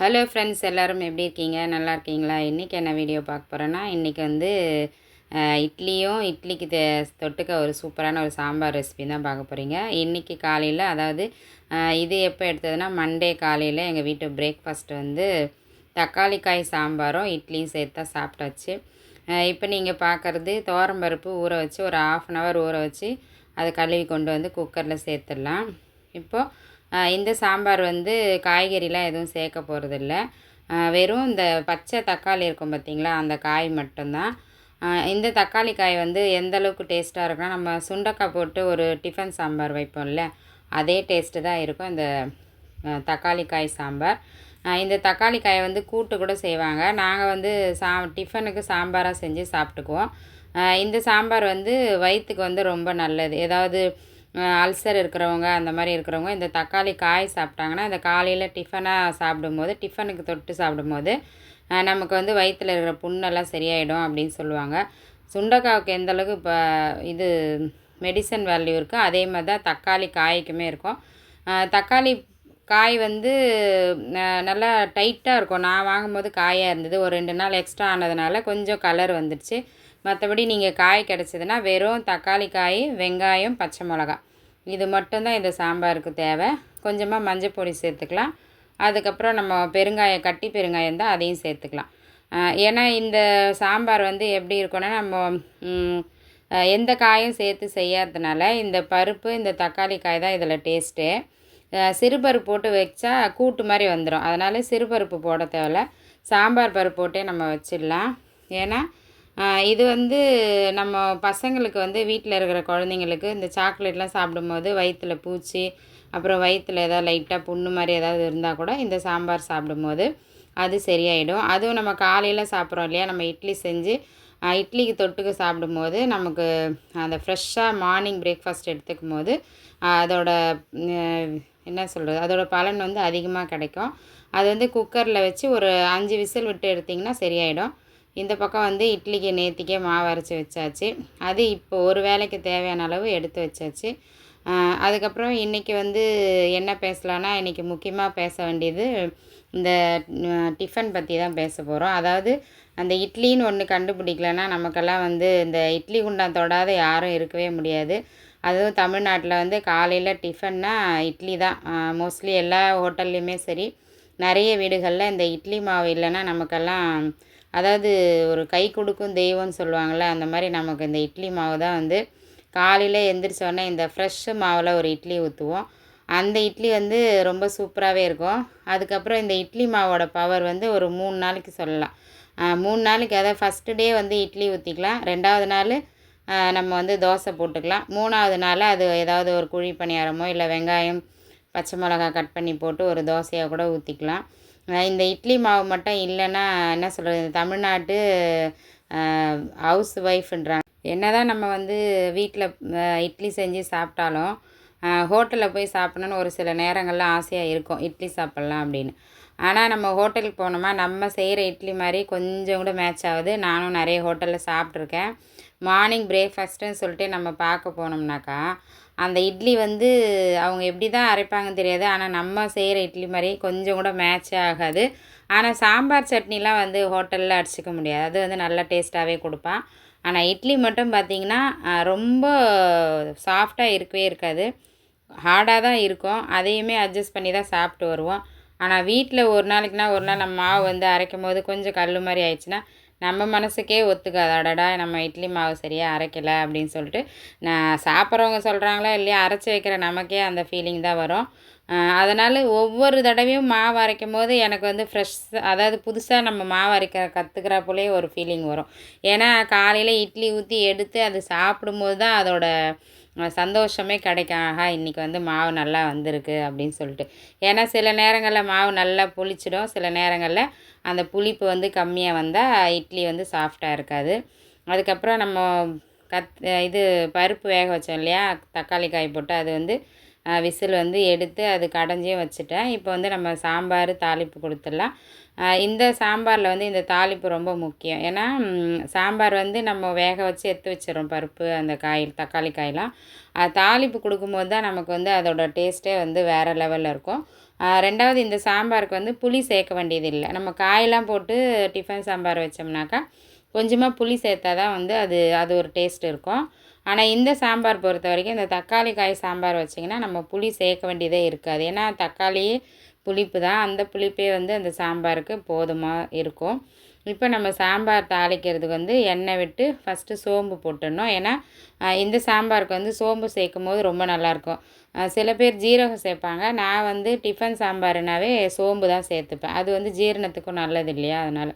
Hello friends எல்லோரும் எப்படி இருக்கீங்க? நல்லா இருக்கீங்களா? இன்றைக்கி என்ன வீடியோ பார்க்க போகிறேன்னா இன்றைக்கி வந்து இட்லியும் இட்லிக்கு தே தொட்டுக்க ஒரு சூப்பரான ஒரு சாம்பார் ரெசிபி தான் பார்க்க போகிறீங்க இன்றைக்கி காலையில் அதாவது இது எப்போ எடுத்ததுன்னா மண்டே காலையில் எங்கள் வீட்டு பிரேக்ஃபாஸ்ட் வந்து தக்காளி காய் சாம்பாரும் இட்லியும் சேர்த்து தான் சாப்பிட்டாச்சு இப்போ நீங்கள் பார்க்குறது பருப்பு ஊற வச்சு ஒரு ஆஃப் அன் ஹவர் ஊற வச்சு அதை கழுவி கொண்டு வந்து குக்கரில் சேர்த்துடலாம். இப்போது இந்த சாம்பார் வந்து காய்கறிலாம் எதுவும் சேர்க்க போகிறதில்ல வெறும் இந்த பச்சை தக்காளி இருக்கும் பார்த்தீங்களா? அந்த காய் மட்டும்தான். இந்த தக்காளி காய் வந்து எந்த அளவுக்கு டேஸ்ட்டாக இருக்குன்னா நம்ம சுண்டக்காய் போட்டு ஒரு டிஃபன் சாம்பார் வைப்போம்ல அதே டேஸ்ட்டு தான் இருக்கும் இந்த தக்காளி காய் சாம்பார். இந்த தக்காளி காயை வந்து கூட்டு கூட செய்வாங்க. நாங்கள் வந்து சா டிஃபனுக்கு சாம்பாராக செஞ்சு சாப்பிட்டுக்குவோம். இந்த சாம்பார் வந்து வயிற்றுக்கு வந்து ரொம்ப நல்லது. ஏதாவது அல்சர் இருக்கிறவங்க அந்த மாதிரி இருக்கிறவங்க இந்த தக்காளி காய் சாப்பிட்டாங்கன்னா இந்த காலையில் டிஃபனாக சாப்பிடும்போது டிஃபனுக்கு தொட்டு சாப்பிடும்போது நமக்கு வந்து வயிற்றில் இருக்கிற புண்ணெல்லாம் சரியாயிடும் அப்படின்னு சொல்லுவாங்க. சுண்டைக்காவுக்கு எந்த அளவுக்கு இப்போ இது மெடிசன் வேல்யூ இருக்கோ அதே மாதிரி தான் தக்காளி காய்க்குமே இருக்கும். தக்காளி காய் வந்து நல்லா டைட்டாக இருக்கும். நான் வாங்கும்போது காயாக இருந்தது. ஒரு ரெண்டு நாள் எக்ஸ்ட்ரா ஆனதுனால கொஞ்சம் கலர் வந்துடுச்சு. மற்றபடி நீங்கள் காய் கிடச்சிதுன்னா வெறும் தக்காளி காய் வெங்காயம் பச்சை மிளகா இது மட்டும்தான் இந்த சாம்பாருக்கு தேவை. கொஞ்சமாக மஞ்சள் பொடி சேர்த்துக்கலாம். அதுக்கப்புறம் நம்ம பெருங்காயம் கட்டி பெருங்காயம் தான் அதையும் சேர்த்துக்கலாம். ஏன்னா இந்த சாம்பார் வந்து எப்படி இருக்கும்னா நம்ம எந்த காயும் சேர்த்து செய்யாததுனால இந்த பருப்பு இந்த தக்காளி காய் தான் இதில் டேஸ்ட்டு. சிறுபருப்பு போட்டு வச்சா கூட்டு மாதிரி வந்துடும் அதனால் சிறுபருப்பு போட தேவையில்ல. சாம்பார் பருப்பு போட்டே நம்ம வச்சிடலாம். ஏன்னா இது வந்து நம்ம பசங்களுக்கு வந்து வீட்டில் இருக்கிற குழந்தைங்களுக்கு இந்த சாக்லேட்லாம் சாப்பிடும்போது வயிற்றில் பூச்சி அப்புறம் வயிற்றில் ஏதாவது லைட்டாக புண்ணு மாதிரி ஏதாவது இருந்தால் கூட இந்த சாம்பார் சாப்பிடும்போது அது சரியாயிடும். அதுவும் நம்ம காலையில் சாப்பிட்றோம் இல்லையா? நம்ம இட்லி செஞ்சு இட்லிக்கு தொட்டுக்கு சாப்பிடும்போது நமக்கு அந்த ஃப்ரெஷ்ஷாக மார்னிங் பிரேக்ஃபாஸ்ட் எடுத்துக்கும் போது அதோட என்ன சொல்கிறது அதோட பலன் வந்து அதிகமாக கிடைக்கும். அது வந்து குக்கரில் வச்சு ஒரு அஞ்சு விசில் விட்டு எடுத்திங்கன்னா சரியாயிடும். இந்த பக்கம் வந்து இட்லிக்கு நேற்றுக்கே மாவு அரைச்சி வச்சாச்சு. அது இப்போ ஒரு வேளைக்கு தேவையான அளவு எடுத்து வச்சாச்சு. அதுக்கப்புறம் இன்றைக்கி வந்து என்ன பேசலான்னா இன்றைக்கி முக்கியமாக பேச வேண்டியது இந்த டிஃபன் பற்றி தான் பேச போகிறோம் அதாவது அந்த இட்லின்னு ஒன்று கண்டுபிடிக்கலன்னா நமக்கெல்லாம் வந்து இந்த இட்லி குண்டான் தொடாத யாரும் இருக்கவே முடியாது. அதுவும் தமிழ்நாட்டில் வந்து காலையில் டிஃபன்னா இட்லி தான். மோஸ்ட்லி எல்லா ஹோட்டல்லையுமே சரி. நிறைய வீடுகளில் இந்த இட்லி மாவு இல்லைன்னா நமக்கெல்லாம் அதாவது ஒரு கை கொடுக்கும் தெய்வம்னு சொல்லுவாங்கள்ல அந்த மாதிரி நமக்கு இந்த இட்லி மாவு தான் வந்து காலையில் எந்திரிச்ச இந்த ஃப்ரெஷ்ஷு மாவில் ஒரு இட்லி ஊற்றுவோம் அந்த இட்லி வந்து ரொம்ப சூப்பராகவே இருக்கும். அதுக்கப்புறம் இந்த இட்லி மாவோட பவர் வந்து ஒரு மூணு நாளைக்கு சொல்லலாம். மூணு நாளைக்கு அதாவது ஃபஸ்ட்டு டே வந்து இட்லி ஊற்றிக்கலாம் ரெண்டாவது நாள் நம்ம வந்து தோசை போட்டுக்கலாம். மூணாவது நாள் அது ஏதாவது ஒரு குழி பணியாரமோ இல்லை வெங்காயம் பச்சை மிளகா கட் பண்ணி போட்டு ஒரு தோசையாக கூட ஊற்றிக்கலாம் இந்த இட்லி மாவு மட்டும் இல்லைன்னா என்ன சொல்கிறது தமிழ்நாட்டு ஹவுஸ் ஒய்ஃப்ன்றாங்க என்னதான் நம்ம வந்து வீட்டில் இட்லி செஞ்சு சாப்பிட்டாலும் ஹோட்டலில் போய் சாப்பிடணுன்னு ஒரு சில நேரங்களில் ஆசையாக இருக்கும் இட்லி சாப்பிட்லாம் அப்படின்னு. ஆனால் நம்ம ஹோட்டலுக்கு போனோமா நம்ம செய்கிற இட்லி மாதிரி கொஞ்சம் கூட மேட்ச் ஆகுது. நானும் நிறைய ஹோட்டலில் சாப்பிட்ருக்கேன் மார்னிங் பிரேக்ஃபாஸ்ட்டுன்னு சொல்லிட்டு நம்ம பார்க்க போனோம்னாக்கா அந்த இட்லி வந்து அவங்க எப்படி தான் அரைப்பாங்கன்னு தெரியாது. ஆனால் நம்ம செய்கிற இட்லி மாதிரி கொஞ்சம் கூட மேட்சே ஆகாது. ஆனால் சாம்பார் சட்னிலாம் வந்து ஹோட்டலில் அடிச்சிக்க முடியாது. அது வந்து நல்ல டேஸ்ட்டாகவே கொடுப்பான். ஆனால் இட்லி மட்டும் பார்த்திங்கன்னா ரொம்ப சாஃப்டாக இருக்கவே இருக்காது. ஹார்டாக தான் இருக்கும். அதையுமே அட்ஜஸ்ட் பண்ணி தான் சாப்பிட்டு வருவோம். ஆனால் வீட்டில் ஒரு நாளைக்குனா ஒரு நாள் நம்ம மாவு வந்து அரைக்கும் போது கொஞ்சம் கல் மாதிரி ஆயிடுச்சுன்னா நம்ம மனசுக்கே ஒத்துக்காது. அடடா நம்ம இட்லி மாவு சரியாக அரைக்கலை அப்படின்னு சொல்லிட்டு நான் சாப்பிட்றவங்க சொல்கிறாங்களா இல்லையா அரைச்சி வைக்கிற நமக்கே அந்த ஃபீலிங் தான் வரும். அதனால் ஒவ்வொரு தடவையும் மாவு அரைக்கும் போது எனக்கு வந்து ஃப்ரெஷ் அதாவது புதுசாக நம்ம மாவு அரைக்க கற்றுக்கிறப்பலே ஒரு ஃபீலிங் வரும். ஏன்னா காலையில் இட்லி ஊற்றி எடுத்து அது சாப்பிடும்போது தான் அதோட சந்தோஷமே கிடைக்கும். ஆஹா இன்றைக்கி வந்து மாவு நல்லா வந்திருக்கு அப்படின்னு சொல்லிட்டு. ஏன்னா சில நேரங்களில் மாவு நல்லா புளிச்சிடும். சில நேரங்களில் அந்த புளிப்பு வந்து கம்மியாக வந்தால் இட்லி வந்து சாஃப்டாக இருக்காது. அதுக்கப்புறம் நம்ம கத் இது பருப்பு வேக வச்சோம் இல்லையா? தக்காளி காய் போட்டு அது வந்து விசில் வந்து எடுத்து அது கடைஞ்சியும் வச்சுட்டேன். இப்போ வந்து நம்ம சாம்பார் தாளிப்பு கொடுத்துடலாம். இந்த சாம்பாரில் வந்து இந்த தாளிப்பு ரொம்ப முக்கியம். ஏன்னா சாம்பார் வந்து நம்ம வேக வச்சு எடுத்து வச்சிடறோம் பருப்பு அந்த காய் தக்காளி காயெலாம் தாளிப்பு கொடுக்கும்போது தான் நமக்கு வந்து அதோட டேஸ்ட்டே வந்து வேறு லெவலில் இருக்கும். ரெண்டாவது இந்த சாம்பாருக்கு வந்து புளி சேர்க்க வேண்டியது இல்லை நம்ம காயெல்லாம் போட்டு டிஃபன் சாம்பார் வச்சோம்னாக்கா கொஞ்சமாக புளி சேர்த்தா தான் வந்து அது அது ஒரு டேஸ்ட் இருக்கும். ஆனால் இந்த சாம்பார் பொறுத்த வரைக்கும் இந்த தக்காளி காய் சாம்பார் வச்சிங்கன்னா நம்ம புளி சேர்க்க வேண்டியதே இருக்காது. ஏன்னா தக்காளி புளிப்பு தான். அந்த புளிப்பே வந்து அந்த சாம்பாருக்கு போதுமாக இருக்கும். இப்போ நம்ம சாம்பார் தாளிக்கிறதுக்கு வந்து எண்ணெய் விட்டு ஃபஸ்ட்டு சோம்பு போட்டுடணும். ஏன்னா இந்த சாம்பாருக்கு வந்து சோம்பு சேர்க்கும் போது ரொம்ப நல்லாயிருக்கும். சில பேர் ஜீரகம் சேர்ப்பாங்க. நான் வந்து டிஃபன் சாம்பாருனாவே சோம்பு தான் சேர்த்துப்பேன். அது வந்து ஜீரணத்துக்கும் நல்லது இல்லையா? அதனால்.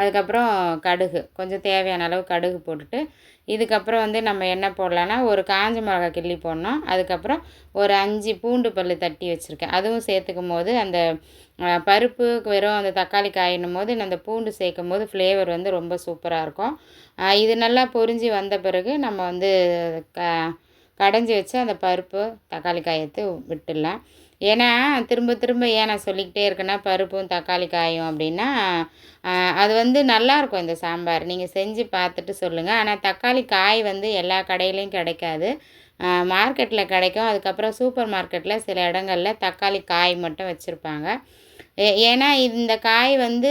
அதுக்கப்புறம் கடுகு. கொஞ்சம் தேவையான அளவு கடுகு போட்டுட்டு இதுக்கப்புறம் வந்து நம்ம என்ன போடலான்னா ஒரு காஞ்ச மிளகா கிள்ளி போடணும். அதுக்கப்புறம் ஒரு அஞ்சு பூண்டு பல் தட்டி வச்சுருக்கேன். அதுவும் சேர்த்துக்கும் போது அந்த பருப்பு வெறும் அந்த தக்காளி காயினும் போது அந்த பூண்டு சேர்க்கும் போது ஃப்ளேவர் வந்து ரொம்ப சூப்பராக இருக்கும். இது நல்லா பொரிஞ்சு வந்த பிறகு நம்ம வந்து க கடைஞ்சி வச்சு அந்த பருப்பு தக்காளி காயத்து விட்டுடலாம். ஏன்னா திரும்ப திரும்ப ஏன் நான் சொல்லிக்கிட்டே இருக்கேன்னா பருப்பும் தக்காளி காயும் அப்படின்னா அது வந்து நல்லாயிருக்கும் இந்த சாம்பார். நீங்கள் செஞ்சு பார்த்துட்டு சொல்லுங்கள் ஆனால் தக்காளி காய் வந்து எல்லா கடையிலையும் கிடைக்காது. மார்க்கெட்டில் கிடைக்கும். அதுக்கப்புறம் சூப்பர் மார்க்கெட்டில் சில இடங்களில் தக்காளி காய் மட்டும் வச்சுருப்பாங்க. ஏன்னா இந்த காய் வந்து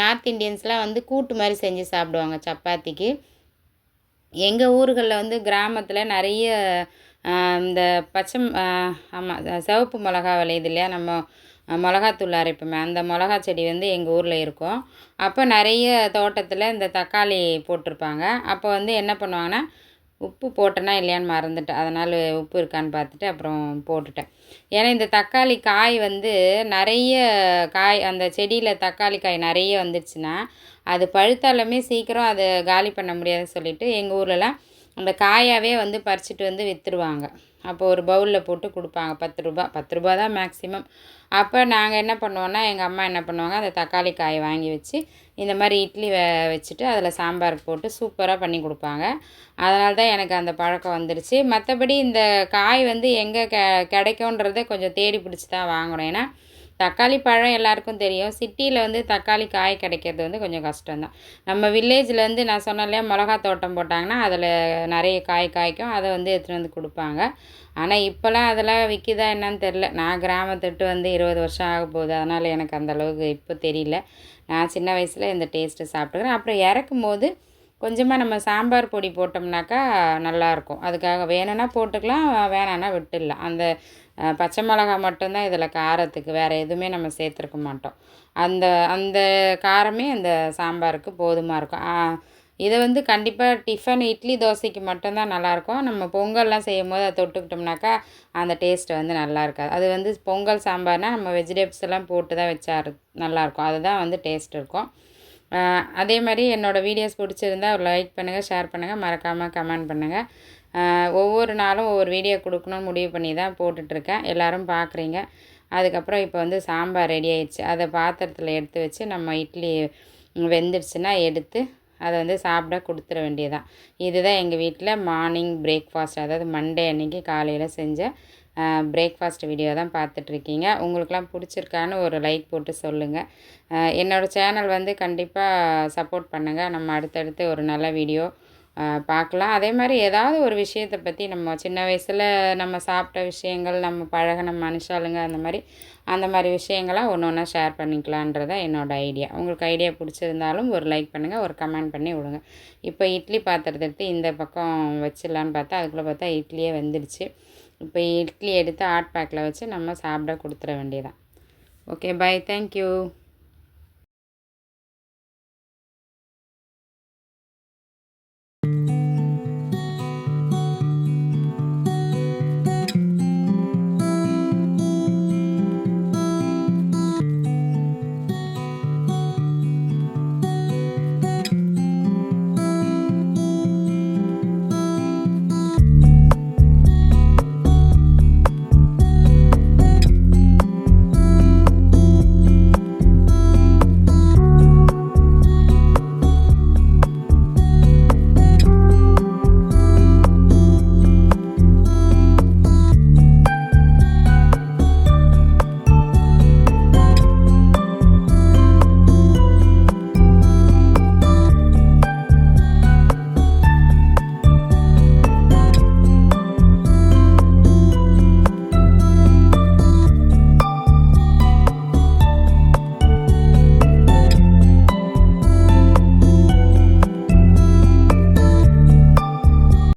நார்த் இண்டியன்ஸ்லாம் வந்து கூட்டு மாதிரி செஞ்சு சாப்பிடுவாங்க சப்பாத்திக்கு. எங்கள் ஊர்களில் வந்து கிராமத்தில் நிறைய இந்த பச்சை ஆமாம் சிவப்பு மிளகா விளையுது இல்லையா? நம்ம மிளகாத்தூள் அரைப்போமே. அந்த மிளகா செடி வந்து எங்கள் ஊரில் இருக்கும். அப்போ நிறைய தோட்டத்தில் இந்த தக்காளி போட்டிருப்பாங்க. அப்போ வந்து என்ன பண்ணுவாங்கன்னா உப்பு போட்டேனா இல்லையான்னு மறந்துட்டேன். அதனால் உப்பு இருக்கான்னு பார்த்துட்டு அப்புறம் போட்டுட்டேன். ஏன்னா இந்த தக்காளி காய் வந்து நிறைய காய் அந்த செடியில் தக்காளி காய் நிறைய வந்துச்சுன்னா அது பழுத்தாலுமே சீக்கிரம் அதை காலி பண்ண முடியாதுன்னு சொல்லிவிட்டு எங்கள் ஊர்லலாம் அந்த காயாகவே வந்து பறிச்சிட்டு வந்து விற்றுருவாங்க அப்போ ஒரு பவுலில் போட்டு கொடுப்பாங்க. பத்து ரூபா. பத்து ரூபா தான் மேக்ஸிமம். அப்போ நாங்கள் என்ன பண்ணுவோன்னா எங்கள் அம்மா என்ன பண்ணுவாங்க அந்த தக்காளி காய் வாங்கி வச்சு இந்த மாதிரி இட்லி வ வச்சுட்டு அதில் சாம்பார் போட்டு சூப்பராக பண்ணி கொடுப்பாங்க. அதனால தான் எனக்கு அந்த பழக்கம் வந்துடுச்சு மற்றபடி இந்த காய் வந்து எங்கே கெ கிடைக்குன்றதை கொஞ்சம் தேடி பிடிச்சி தான் வாங்கணும் ஏன்னா தக்காளி பழம் எல்லாருக்கும் தெரியும். சிட்டியில் வந்து தக்காளி காய் கிடைக்கிறது வந்து கொஞ்சம் கஷ்டம்தான். நம்ம வில்லேஜில் வந்து நான் சொன்னேன் இல்லையா மிளகா தோட்டம் போட்டாங்கன்னா அதில் நிறைய காய் காய்க்கும். அதை வந்து எடுத்துகிட்டு வந்து கொடுப்பாங்க. ஆனால் இப்போல்லாம் அதெல்லாம் விற்கிதா என்னன்னு தெரில நான் கிராமத்துட்டு வந்து இருபது வருஷம் ஆக போகுது. அதனால் எனக்கு அந்தளவுக்கு இப்போ தெரியல. நான் சின்ன வயசில் இந்த டேஸ்ட்டு சாப்பிட்டுக்கிறேன். அப்புறம் இறக்கும் போது கொஞ்சமாக நம்ம சாம்பார் பொடி போட்டோம்னாக்கா நல்லாயிருக்கும் அதுக்காக வேணும்னா போட்டுக்கலாம் வேணான்னா விட்டுடலாம். அந்த பச்சை மிளகா மட்டும்தான் இதில் காரத்துக்கு வேறு எதுவுமே நம்ம சேர்த்துருக்க மாட்டோம். அந்த அந்த காரமே அந்த சாம்பாருக்கு போதுமாக இருக்கும். இதை வந்து கண்டிப்பாக டிஃபன் இட்லி தோசைக்கு மட்டும்தான் நல்லாயிருக்கும் நம்ம பொங்கல்லாம் செய்யும் போது அதை தொட்டுக்கிட்டோம்னாக்கா அந்த டேஸ்ட்டு வந்து நல்லா இருக்காது. அது வந்து பொங்கல் சாம்பார்னால் நம்ம வெஜிடபிள்ஸ் எல்லாம் போட்டு தான் வச்சா நல்லாயிருக்கும் அதுதான் வந்து டேஸ்ட் இருக்கும். அதே மாதிரி என்னோடய வீடியோஸ் பிடிச்சிருந்தா லைக் பண்ணுங்கள் ஷேர் பண்ணுங்கள் மறக்காமல் கமெண்ட் பண்ணுங்கள் ஒவ்வொரு நாளும் ஒவ்வொரு வீடியோ கொடுக்கணும்னு முடிவு பண்ணி தான் போட்டுட்ருக்கேன். எல்லோரும் பார்க்குறீங்க அதுக்கப்புறம் இப்போ வந்து சாம்பார் ரெடி ஆயிடுச்சு. அதை பாத்திரத்தில் எடுத்து வச்சு நம்ம இட்லி வெந்துடுச்சுன்னா எடுத்து அதை வந்து சாப்பிட கொடுத்துட வேண்டியதான் இதுதான் எங்கள் வீட்டில் மார்னிங் பிரேக்ஃபாஸ்ட் அதாவது மண்டே அன்றைக்கி காலையில் செஞ்ச பிரேக்ஃபாஸ்ட் வீடியோ தான் பார்த்துட்ருக்கீங்க உங்களுக்கெலாம் பிடிச்சிருக்கான்னு ஒரு லைக் போட்டு சொல்லுங்கள் என்னோடய சேனல் வந்து கண்டிப்பாக சப்போர்ட் பண்ணுங்கள் நம்ம அடுத்தடுத்து ஒரு நல்ல வீடியோ பார்க்கலாம் அதே மாதிரி ஏதாவது ஒரு விஷயத்தை பற்றி நம்ம சின்ன வயசில் நம்ம சாப்பிட்ட விஷயங்கள் நம்ம பழகின மனுஷாளுங்க அந்த மாதிரி அந்த மாதிரி விஷயங்களாக ஒன்று ஒன்றா ஷேர் பண்ணிக்கலான்றதான் என்னோடய ஐடியா உங்களுக்கு ஐடியா பிடிச்சிருந்தாலும் ஒரு லைக் பண்ணுங்கள் ஒரு கமெண்ட் பண்ணி விடுங்க. இப்போ இட்லி பாத்திரத்தை எடுத்து இந்த பக்கம் வச்சிடலான்னு பார்த்தா அதுக்குள்ளே பார்த்தா இட்லியே வெந்துடுச்சு. இப்போ இட்லி எடுத்து ஹாட் பேக்கில் வச்சு நம்ம சாப்பிட கொடுத்துட வேண்டியதான் okay bye thank you